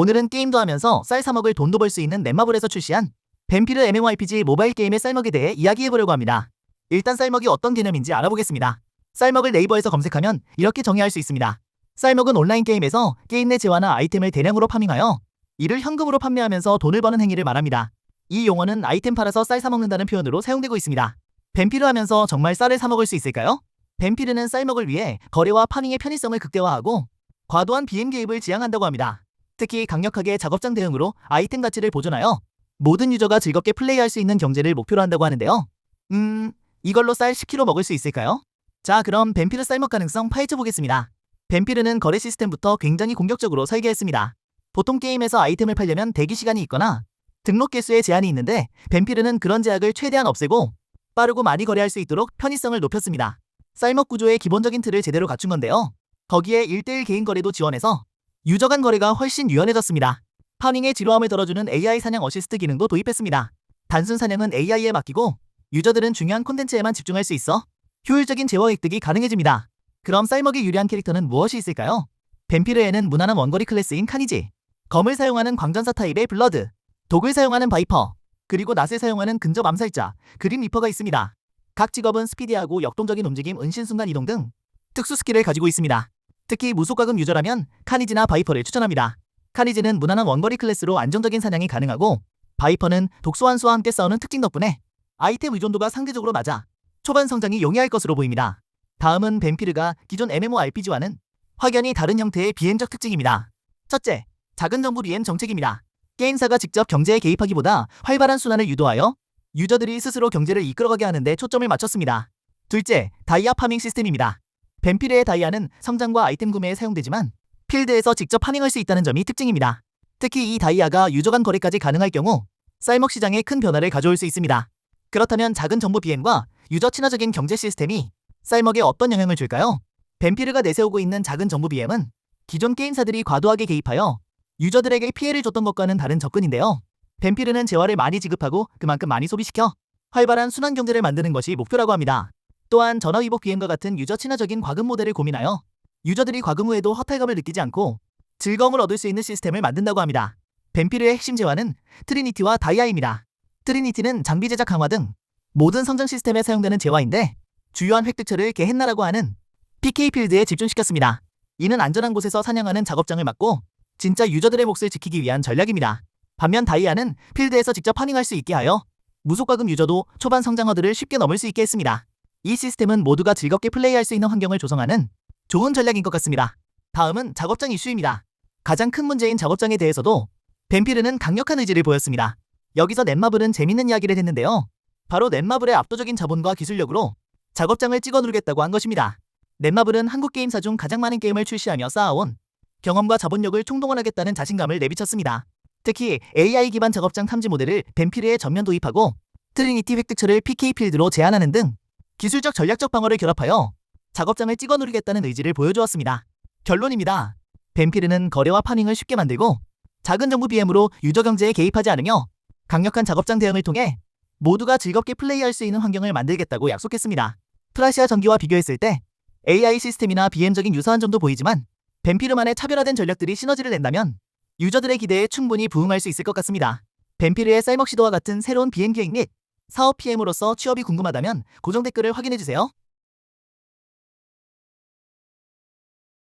오늘은 게임도 하면서 쌀 사먹을 돈도 벌 수 있는 넷마블에서 출시한 뱀피르 MMORPG 모바일 게임의 쌀먹에 대해 이야기해보려고 합니다. 일단 쌀먹이 어떤 개념인지 알아보겠습니다. 쌀먹을 네이버에서 검색하면 이렇게 정의할 수 있습니다. 쌀먹은 온라인 게임에서 게임 내 재화나 아이템을 대량으로 파밍하여 이를 현금으로 판매하면서 돈을 버는 행위를 말합니다. 이 용어는 아이템 팔아서 쌀 사먹는다는 표현으로 사용되고 있습니다. 뱀피르 하면서 정말 쌀을 사먹을 수 있을까요? 뱀피르는 쌀먹을 위해 거래와 파밍의 편의성을 극대화하고 과도한 비행 개입을 지향한다고 합니다. 특히 강력하게 작업장 대응으로 아이템 가치를 보존하여 모든 유저가 즐겁게 플레이할 수 있는 경제를 목표로 한다고 하는데요. 음, 이걸로 쌀 10kg 먹을 수 있을까요? 자, 그럼 뱀피르 쌀먹 가능성 파헤쳐 보겠습니다. 뱀피르는 거래 시스템부터 굉장히 공격적으로 설계했습니다. 보통 게임에서 아이템을 팔려면 대기 시간이 있거나 등록 개수에 제한이 있는데 뱀피르는 그런 제약을 최대한 없애고 빠르고 많이 거래할 수 있도록 편의성을 높였습니다. 쌀먹 구조의 기본적인 틀을 제대로 갖춘 건데요. 거기에 1대1 개인 거래도 지원해서 유저 간 거래가 훨씬 유연해졌습니다. 파밍의 지루함을 덜어주는 AI 사냥 어시스트 기능도 도입했습니다. 단순 사냥은 AI에 맡기고 유저들은 중요한 콘텐츠에만 집중할 수 있어 효율적인 제어 획득이 가능해집니다. 그럼 쌀먹이 유리한 캐릭터는 무엇이 있을까요? 뱀피르에는 무난한 원거리 클래스인 카니지, 검을 사용하는 광전사 타입의 블러드, 독을 사용하는 바이퍼, 그리고 낫을 사용하는 근접 암살자, 그린 리퍼가 있습니다. 각 직업은 스피디하고 역동적인 움직임, 은신 순간 이동 등 특수 스킬을 가지고 있습니다. 특히 무속과금 유저라면 카니지나 바이퍼를 추천합니다. 카니지는 무난한 원거리 클래스로 안정적인 사냥이 가능하고 바이퍼는 독소환수와 함께 싸우는 특징 덕분에 아이템 의존도가 상대적으로 낮아 초반 성장이 용이할 것으로 보입니다. 다음은 뱀피르가 기존 MMORPG와는 확연히 다른 형태의 비행적 특징입니다. 첫째, 작은 정부 리엠 정책입니다. 게임사가 직접 경제에 개입하기보다 활발한 순환을 유도하여 유저들이 스스로 경제를 이끌어가게 하는 데 초점을 맞췄습니다. 둘째, 다이아 파밍 시스템입니다. 뱀피르의 다이아는 성장과 아이템 구매에 사용되지만 필드에서 직접 파밍할 수 있다는 점이 특징입니다. 특히 이 다이아가 유저 간 거래까지 가능할 경우 쌀먹 시장에 큰 변화를 가져올 수 있습니다. 그렇다면 작은 정보 BM과 유저 친화적인 경제 시스템이 쌀먹에 어떤 영향을 줄까요? 뱀피르가 내세우고 있는 작은 정보 BM은 기존 게임사들이 과도하게 개입하여 유저들에게 피해를 줬던 것과는 다른 접근인데요. 뱀피르는 재화를 많이 지급하고 그만큼 많이 소비시켜 활발한 순환 경제를 만드는 것이 목표라고 합니다. 또한 전화위복 BM과 같은 유저 친화적인 과금 모델을 고민하여 유저들이 과금 후에도 허탈감을 느끼지 않고 즐거움을 얻을 수 있는 시스템을 만든다고 합니다. 뱀피르의 핵심 재화는 트리니티와 다이아입니다. 트리니티는 장비 제작 강화 등 모든 성장 시스템에 사용되는 재화인데 주요한 획득처를 게헨나라고 하는 PK 필드에 집중시켰습니다. 이는 안전한 곳에서 사냥하는 작업장을 막고 진짜 유저들의 몫을 지키기 위한 전략입니다. 반면 다이아는 필드에서 직접 파밍할 수 있게 하여 무속과금 유저도 초반 성장 허들을 쉽게 넘을 수 있게 했습니다. 이 시스템은 모두가 즐겁게 플레이할 수 있는 환경을 조성하는 좋은 전략인 것 같습니다. 다음은 작업장 이슈입니다. 가장 큰 문제인 작업장에 대해서도 뱀피르는 강력한 의지를 보였습니다. 여기서 넷마블은 재밌는 이야기를 했는데요. 바로 넷마블의 압도적인 자본과 기술력으로 작업장을 찍어 누르겠다고 한 것입니다. 넷마블은 한국 게임사 중 가장 많은 게임을 출시하며 쌓아온 경험과 자본력을 총동원하겠다는 자신감을 내비쳤습니다. 특히 AI 기반 작업장 탐지 모델을 뱀피르에 전면 도입하고 트리니티 획득처를 PK 필드로 제한하는 등 기술적 전략적 방어를 결합하여 작업장을 찍어 누르겠다는 의지를 보여주었습니다. 결론입니다. 뱀피르는 거래와 파밍을 쉽게 만들고 작은 정부 BM으로 유저 경제에 개입하지 않으며 강력한 작업장 대응을 통해 모두가 즐겁게 플레이할 수 있는 환경을 만들겠다고 약속했습니다. 프라시아 전기와 비교했을 때 AI 시스템이나 BM적인 유사한 점도 보이지만 뱀피르만의 차별화된 전략들이 시너지를 낸다면 유저들의 기대에 충분히 부응할 수 있을 것 같습니다. 뱀피르의 쌀먹 시도와 같은 새로운 비행 계획 및 사업 PM으로서 취업이 궁금하다면 고정 댓글을 확인해주세요.